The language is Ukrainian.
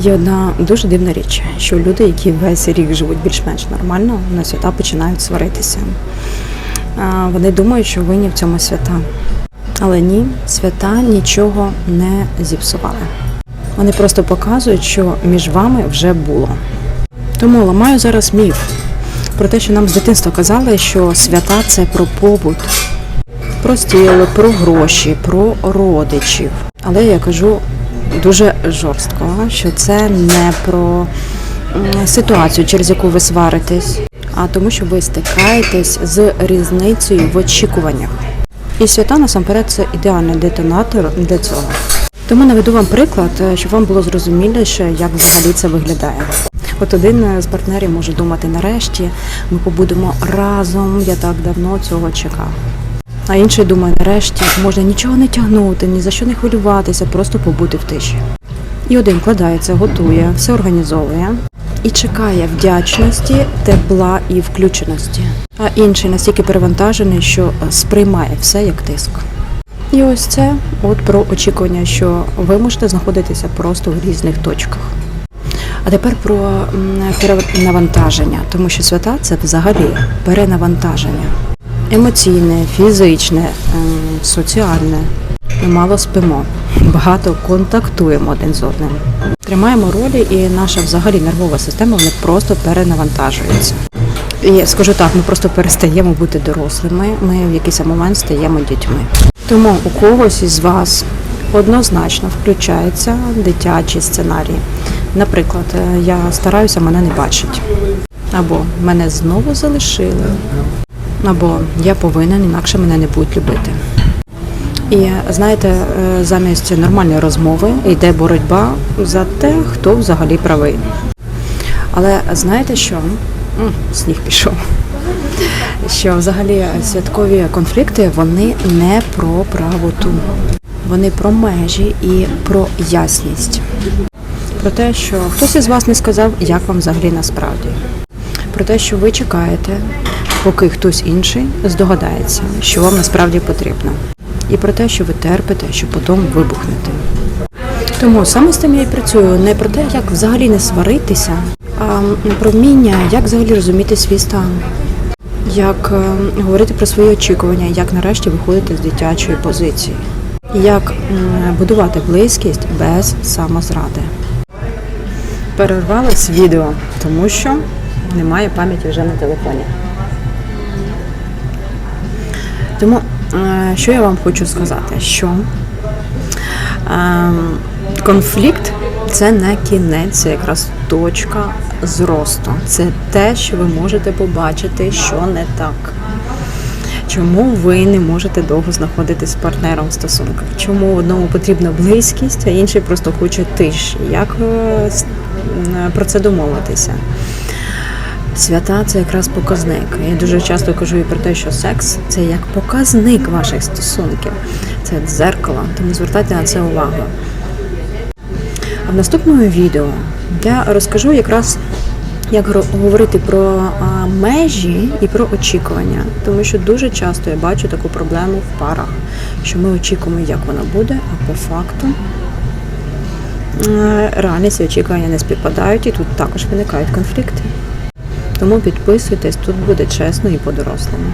Є одна дуже дивна річ, що люди, які весь рік живуть більш-менш нормально, на свята починають сваритися. Вони думають, що винні в цьому свята. Але ні, свята нічого не зіпсували. Вони просто показують, що між вами вже було. Тому ламаю зараз міф про те, що нам з дитинства казали, що свята це про побут, про стіл, про гроші, про родичів. Але я кажу дуже жорстко, що це не про ситуацію, через яку ви сваритесь, а тому, що ви стикаєтесь з різницею в очікуваннях. І свята насамперед це ідеальний детонатор для цього. Тому наведу вам приклад, е, щоб вам було зрозуміліше, як взагалі це виглядає. От один е, з партнерів може думати, нарешті ми побудемо разом, я так давно цього чекав. А інший думає, нарешті можна нічого не тягнути, ні за що не хвилюватися, просто побути в тиші. І один вкладається, готує, все організовує і чекає вдячності, тепла і включеності. А інший настільки перевантажений, що сприймає все як тиск. І ось це от про очікування, що ви можете знаходитися просто в різних точках. А тепер про перенавантаження, тому що свята це взагалі перенавантаження. Емоційне, фізичне, ем, соціальне. Ми мало спимо, багато контактуємо один з одним. Тримаємо ролі, і наша взагалі нервова система вона просто перенавантажується. І скажу так, ми просто перестаємо бути дорослими. Ми в якийсь момент стаємо дітьми. Тому у когось із вас однозначно включається дитячий сценарій. Наприклад, е, я стараюся, мене не бачить. Або мене знову залишили, або я повинен, інакше мене не будуть любити. І знаєте, е, замість нормальної розмови йде боротьба за те, хто взагалі правий. Але знаєте що? Сніг пішов. Що взагалі святкові конфлікти вони не про правоту, вони про межі і про ясність. Про те, що хтось із вас не сказав, як вам взагалі насправді. Про те, що ви чекаєте, поки хтось інший здогадається, що вам насправді потрібно. І про те, що ви терпите, щоб потім вибухнете. Тому саме з тим я і працюю не про те, як взагалі не сваритися, а про вміння, як взагалі розуміти свій стан, як е, говорити про свої очікування, як нарешті виходити з дитячої позиції, як будувати близькість без самозради. Перервалось відео, тому що немає пам'яті вже на телефоні. Тому е, що я вам хочу сказати, що е, конфлікт це не кінець, це якраз точка зросту. Це те, що ви можете побачити, що не так. Чому ви не можете довго знаходитись з партнером в стосунках? Чому одному потрібна близькість, а інший просто хоче тиші? Як е, про це домовитися? Свята це якраз показник. Я дуже часто кажу і про те, що секс це як показник ваших стосунків, це дзеркало, тому звертайте на це увагу. А в наступному відео я розкажу якраз, як говорити про межі і про очікування, тому що дуже часто я бачу таку проблему в парах, що ми очікуємо, як воно буде, а по факту е, реальність і очікування не співпадають, і тут також виникають конфлікти. Тому підписуйтесь, тут буде чесно і по-дорослому.